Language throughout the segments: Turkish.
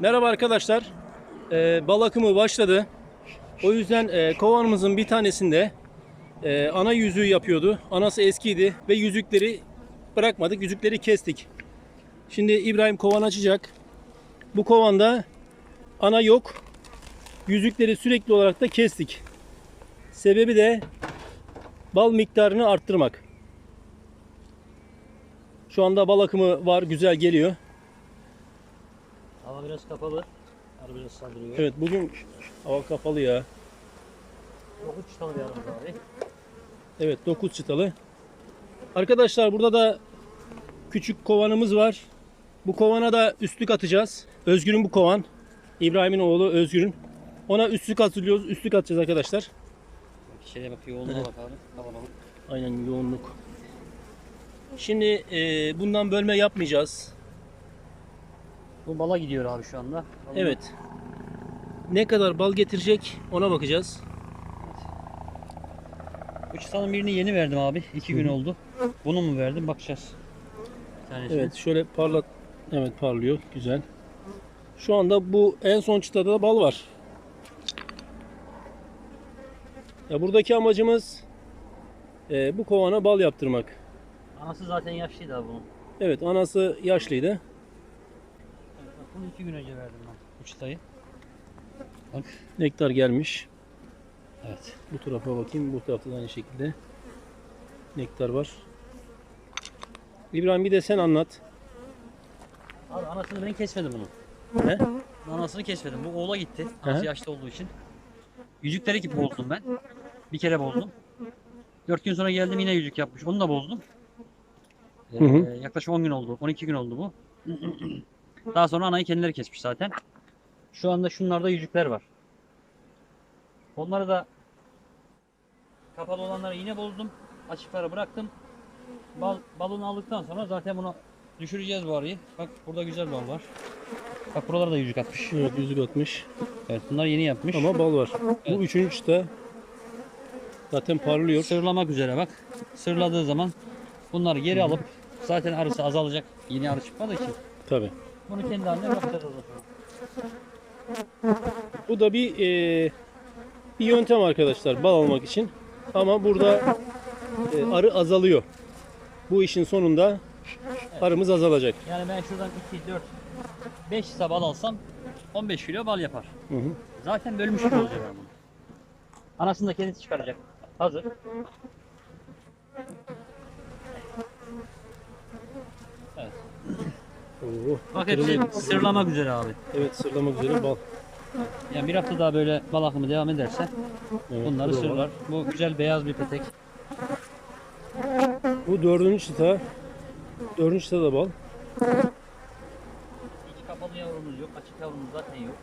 Merhaba arkadaşlar. Ee, bal akımı başladı. O yüzden e, kovanımızın bir tanesinde e, ana yüzüğü yapıyordu. Anası eskiydi ve yüzükleri bırakmadık. Yüzükleri kestik. Şimdi İbrahim kovan açacak. Bu kovanda ana yok. Yüzükleri sürekli olarak da kestik. Sebebi de bal miktarını arttırmak. Şu anda bal akımı var, güzel geliyor. Hava biraz kapalı. Arı biraz saldırıyor. Evet bugün hava kapalı ya. Dokuz çıtalı bir arımız abi. Evet 9 çıtalı. Arkadaşlar burada da küçük kovanımız var. Bu kovana da üstlük atacağız. Özgür'ün bu kovan. İbrahim'in oğlu Özgür'ün. Ona üstlük atılıyoruz. Üstlük atacağız arkadaşlar. Şeye bak yoğunluğa bak abi. Kalabalık. Aynen yoğunluk. Şimdi e, bundan bölme yapmayacağız. Bu bala gidiyor abi şu anda. Balın- Evet. Ne kadar bal getirecek ona bakacağız. Bu çıtanın birini yeni verdim abi. İki gün oldu. Bunu mu verdim bakacağız. Bir tanesini. Evet şöyle parlat. Evet parlıyor. Güzel. Şu anda bu en son çıtada da bal var. Ya buradaki amacımız e, bu kovana bal yaptırmak. Anası zaten yaşlıydı abi bunun. Evet anası yaşlıydı. Bunu iki gün önce verdim ben. Bu çıtayı. Bak. Nektar gelmiş. Evet. Bu tarafa bakayım. Bu tarafta da aynı şekilde. Nektar var. İbrahim bir de sen anlat. Abi anasını ben kesmedim bunu. He? Anasını kesmedim. Bu oğula gitti. Anası Hı. yaşlı olduğu için. Yüzükleri ki bozdum ben. Bir kere bozdum. Dört gün sonra geldim yine yüzük yapmış. Onu da bozdum. Ee, Hı hı. yaklaşık 10 gün oldu. 12 gün oldu bu. Daha sonra anayı kendileri kesmiş zaten. Şu anda şunlarda yüzükler var. Onları da kapalı olanları yine bozdum. Açıkları bıraktım. Bal, balını aldıktan sonra zaten bunu düşüreceğiz bu arıyı. Bak burada güzel bal var. Bak buralara da yüzük atmış. Evet yüzük atmış. Evet bunlar yeni yapmış. Ama bal var. Evet. Bu üçüncü çıta. Zaten parlıyor. Sırlamak üzere bak. Sırladığı zaman bunları geri alıp zaten arısı azalacak. Yeni arı çıkmadığı için. Tabi. Bunu kendi haline bırakacağız. Bu da bir e, bir yöntem arkadaşlar bal almak için. Ama burada e, arı azalıyor. Bu işin sonunda arımız azalacak. Yani ben şuradan 2, 4, 5 ise bal alsam 15 kilo bal yapar. Hı hı. Zaten bölmüş gibi olacak ama. Anasını da kendisi çıkaracak. Hazır. Oo, Bak hepsi sırlamak üzere abi. Evet sırlamak üzere bal. Yani bir hafta daha böyle bal akımı devam ederse Evet, bunları bu da var. sırlar. Bu güzel beyaz bir petek. Bu dördüncü çıta. Dördüncü çıta da bal. İki kapalı yavrumuz yok. Açık yavrumuz zaten yok.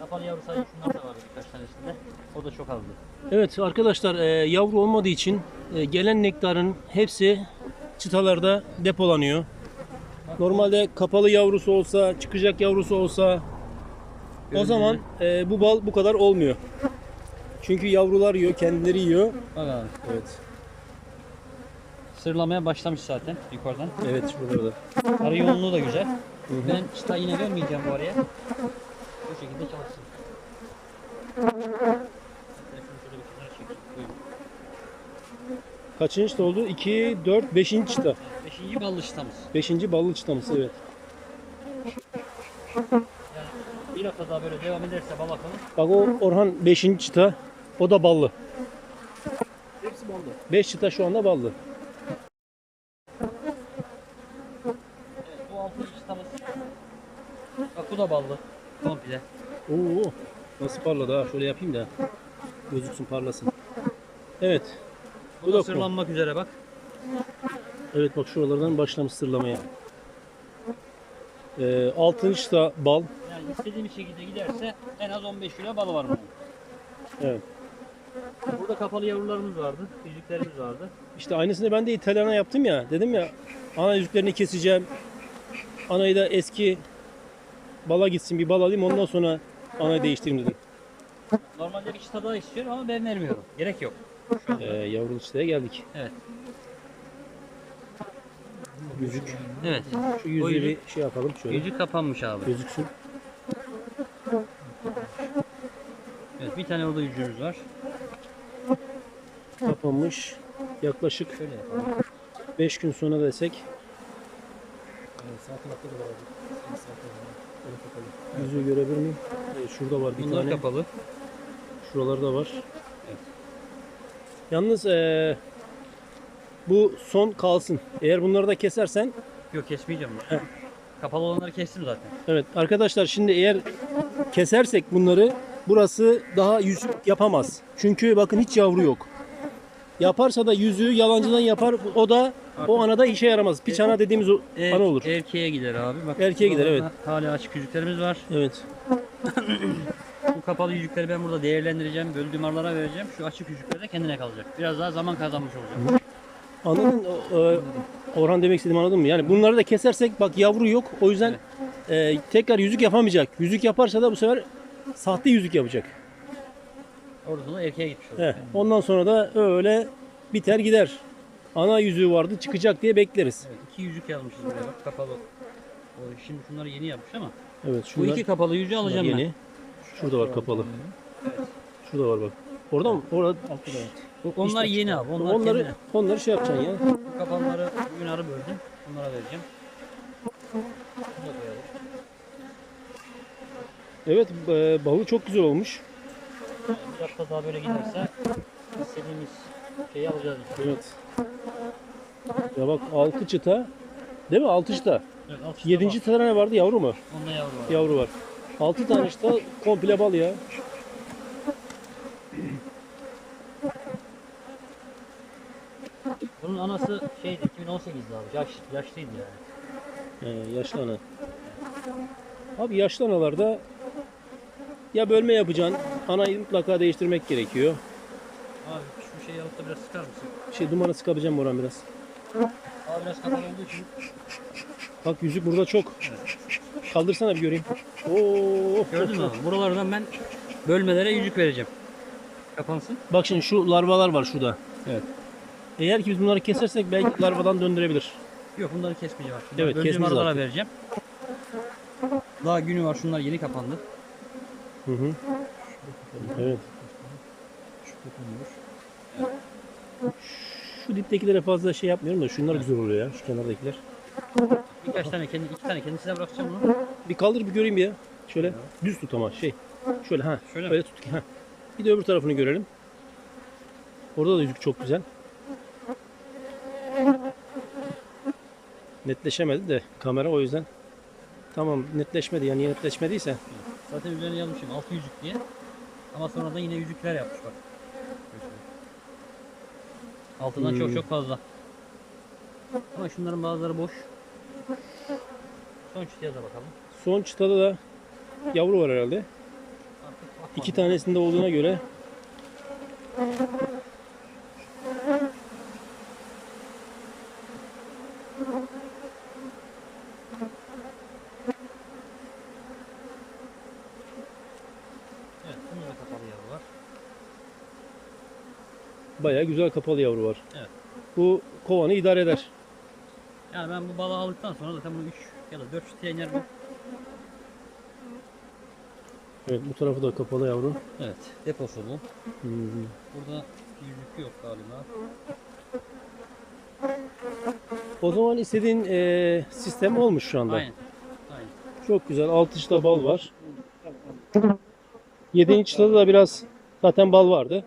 Kapalı yavru sadece şunlar da var birkaç tanesinde. O da çok azdı. Evet arkadaşlar e, yavru olmadığı için e, gelen nektarın hepsi çıtalarda depolanıyor. Normalde kapalı yavrusu olsa, çıkacak yavrusu olsa o zaman e, bu bal bu kadar olmuyor. Çünkü yavrular yiyor, kendileri yiyor. Bak abi. Evet. Sırlamaya başlamış zaten yukarıdan. Evet şuralarda. Arı yoğunluğu da güzel. Ben çıta yine vermeyeceğim bu araya. Bu şekilde çalışsın. Kaçıncı oldu? 2, 4, 5. çıta. Beşinci ballı çıtamız. 5. ballı çıtamız evet. Yani bir hafta daha böyle devam ederse bal Bak o Orhan 5. çıta. O da ballı. hepsi ballı. 5 çıta şu anda ballı. Evet bu altıncı çıtamız. Bak bu da ballı. Komple. Oo, nasıl parladı ha? Şöyle yapayım da gözüksün parlasın. Evet. Bu, da sırlanmak üzere bak. Evet bak şuralardan başlamış sırlamaya. Ee, altıncı da bal. Yani istediğimiz şekilde giderse en az 15 kilo balı var bunun. Evet. Burada kapalı yavrularımız vardı. Yüzüklerimiz vardı. İşte aynısını ben de İtalyana yaptım ya. Dedim ya ana yüzüklerini keseceğim. Anayı da eski bala gitsin bir bal alayım ondan sonra anayı değiştireyim dedim. Normalde bir çıta daha istiyorum ama ben vermiyorum. Gerek yok. Ee, yavrulu çıtaya geldik. Evet. Yüzük. Evet. Şu yüzüğü yüzük- bir şey yapalım şöyle. Yüzük kapanmış abi. Gözüksün. Evet bir tane orada yüzüğümüz var. Kapanmış. Yaklaşık Şöyle yapalım. 5 gün sonra desek yüzüğü görebilir miyim? Şurada var bir Bunlar tane. kapalı. Şuralarda var. Evet. Yalnız eee, bu son kalsın. Eğer bunları da kesersen Yok kesmeyeceğim. ben. Kapalı olanları kestim zaten. Evet arkadaşlar şimdi eğer kesersek bunları burası daha yüzük yapamaz. Çünkü bakın hiç yavru yok. Yaparsa da yüzüğü yalancıdan yapar. O da o anada işe yaramaz. Piç ana dediğimiz o Er- ana olur. Erkeğe gider abi. Bak, Erkeğe gider, buralarda Hala açık yüzüklerimiz var. Evet. Bu kapalı yüzükleri ben burada değerlendireceğim. Böldüğüm arılara vereceğim. Şu açık yüzükler de kendine kalacak. Biraz daha zaman kazanmış olacağım. Anladın? O- e, Orhan demek istediğimi anladın mı? Yani bunları da kesersek bak yavru yok. O yüzden e, tekrar yüzük yapamayacak. Yüzük yaparsa da bu sefer sahte yüzük yapacak. Orada da erkeğe gitmiş olacak. He. Ondan sonra da öyle biter gider. Ana yüzüğü vardı çıkacak diye bekleriz. Evet, iki yüzük yazmışız buraya bak kapalı. O, şimdi şunları yeni yapmış ama. Evet Bu şunlar, iki kapalı yüzüğü alacağım yeni. Şurada var kapalı. Şurada var bak. Orada mı? Orada. Onlar yeni abi. Onlar onları kendine. onları şey yapacaksın ya. Bu kapalıları bugün arı böldüm. Onlara vereceğim. Bunu da koyalım. Evet e, balı çok güzel olmuş. Bir hafta daha böyle giderse istediğimiz şeyi alacağız. Evet. Ya bak altı çıta. Değil mi? Altı çıta. Evet, üstte Yedinci var. ne vardı? Yavru mu? Onda yavru var. Yavru var. Altı tane çıta komple bal ya. Bunun anası şeydi 2018'de abi. Yaş, yaşlıydı yani. He, yaşlı ana. Abi yaşlı analarda ya bölme yapacaksın. Anayı mutlaka değiştirmek gerekiyor. Abi şu şeyi alıp da biraz sıkar mısın? Şey dumanı sıkabileceğim Boran biraz. Abi biraz kapalı olduğu için Bak yüzük burada çok. Kaldırsana bir göreyim. Oo, Gördün mü? Buralardan ben bölmelere yüzük vereceğim. Kapansın. Bak şimdi şu larvalar var şurada. Evet. Eğer ki biz bunları kesersek belki larvadan döndürebilir. Yok bunları kesmeyeceğim. abi. Evet, Böldüğüm aralara artık. vereceğim. Daha günü var. Şunlar yeni kapandı. Hı hı. Evet. Şu kapanıyor. Şu diptekilere fazla şey yapmıyorum da şunlar güzel oluyor ya. Şu kenardakiler. Birkaç tane kendi iki tane kendisine bırakacağım bunu. Bir kaldır bir göreyim ya. Şöyle düz tut ama şey. Şöyle ha. Şöyle mi? Öyle tut ki ha. Bir de öbür tarafını görelim. Orada da yüzük çok güzel. Netleşemedi de kamera o yüzden. Tamam netleşmedi yani netleşmediyse. Zaten üzerine yazmışım altı yüzük diye. Ama sonra da yine yüzükler yapmış bak. Altından çok Hmm. çok fazla. Ama şunların bazıları boş. Son çıtıya da bakalım. Son çıtada da yavru var herhalde. İki tanesinde olduğuna göre Evet, bunda da kapalı yavru var. bayağı güzel kapalı yavru var. Evet. Bu kovanı idare eder. Yani ben bu balığı aldıktan sonra zaten bunu 3 ya da 4 çıtıya iner bu. Evet bu tarafı da kapalı yavru. Evet, deposu bu. Hmm. Burada yüzük yok galiba. O zaman istediğin eee, sistem olmuş şu anda. Aynen. Aynen. Çok güzel. Alt içte bal var. 7. içte da biraz zaten bal vardı.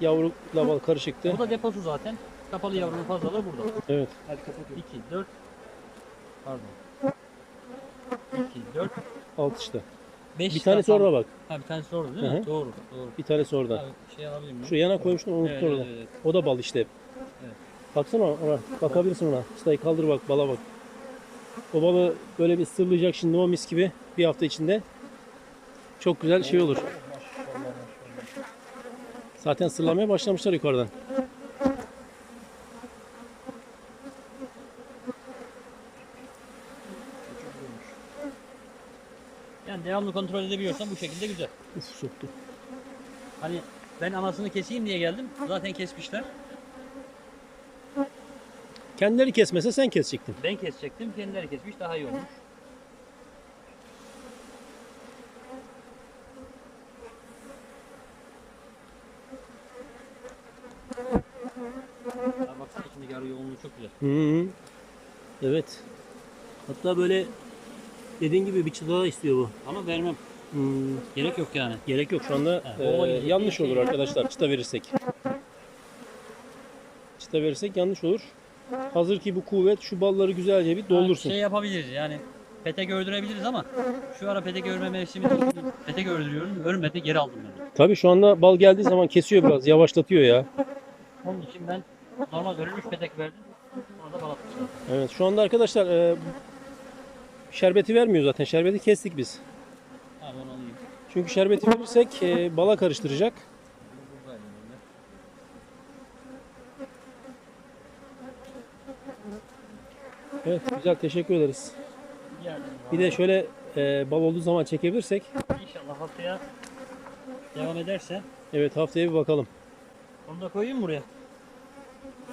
Yavruyla bal karışıktı. Bu da deposu zaten. Kapalı yavrunun fazlalığı burada. Evet. 2, 4 Pardon. 2, 4 Alt içte. 5 Bir tanesi orada bak. Ha bir tanesi orada değil Hı mi? hı. Doğru. Doğru. Bir tanesi orada. Abi şey alabilir miyim? Şu yana koymuştum unuttum Evet, orada. evet, evet. O da bal işte. Evet. Baksana ona. Bakabilirsin ona. Çıtayı kaldır bak bala bak. O balı böyle bir sırlayacak şimdi o mis gibi bir hafta içinde. Çok güzel şey olur. Zaten sırlamaya başlamışlar yukarıdan. devamlı kontrol edebiliyorsan bu şekilde güzel. Uf soktu. Hani ben anasını keseyim diye geldim. Zaten kesmişler. Kendileri kesmese sen kesecektin. Ben kesecektim. Kendileri kesmiş daha iyi olmuş. Aa, baksana içindeki arı yoğunluğu çok güzel. Hı hı. Evet. Hatta böyle dediğin gibi bir çıta istiyor bu. Ama vermem. Hmm, Gerek yok yani. gerek yok şu anda. Baba gidecek yanlış olur arkadaşlar çıta verirsek. Çıta verirsek yanlış olur. Hazır ki bu kuvvet şu balları güzelce bir doldursun. Şey yapabiliriz yani pete gördürebiliriz ama şu ara pete görme mevsimi değil. Pete gördürüyorum. Geri aldım ben. Tabii şu anda bal geldiği zaman kesiyor biraz, yavaşlatıyor ya. Onun için ben normal ölmüş petek verdim. Orada bal atmışlar. Evet şu anda arkadaşlar e, şerbeti vermiyor zaten. Şerbeti kestik biz. Abi onu alayım. Çünkü şerbeti verirsek e, bala karıştıracak. Evet güzel teşekkür ederiz. Bir de şöyle e, bal olduğu zaman çekebilirsek. inşallah haftaya devam ederse Evet haftaya bir bakalım. onu da koyayım buraya.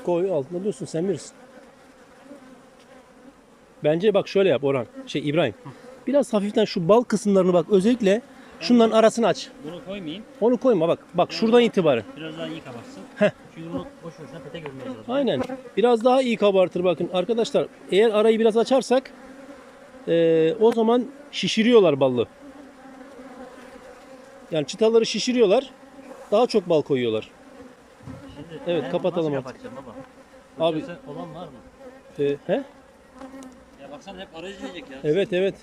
Koy altında dursun sen bilirsin. Bence bak şöyle yap Orhan. Şey İbrahim. Biraz hafiften şu bal kısımlarını bak özellikle şunların arasını aç. Bunu koymayayım. Onu koyma bak. Bak şuradan itibaren. Biraz daha iyi kabarsın. Çünkü bunu boş boşuna pete görmeyeceğiz. Aynen. Biraz daha iyi kabartır bakın. Arkadaşlar eğer arayı biraz açarsak eee, o zaman şişiriyorlar ballı. Yani çıtaları şişiriyorlar. Daha çok bal koyuyorlar. Şimdi Evet, ben kapatalım nasıl artık. baba? Abi- Abi. olan var mı? Ee, he? Baksana hep aracı diyecek ya. Evet evet.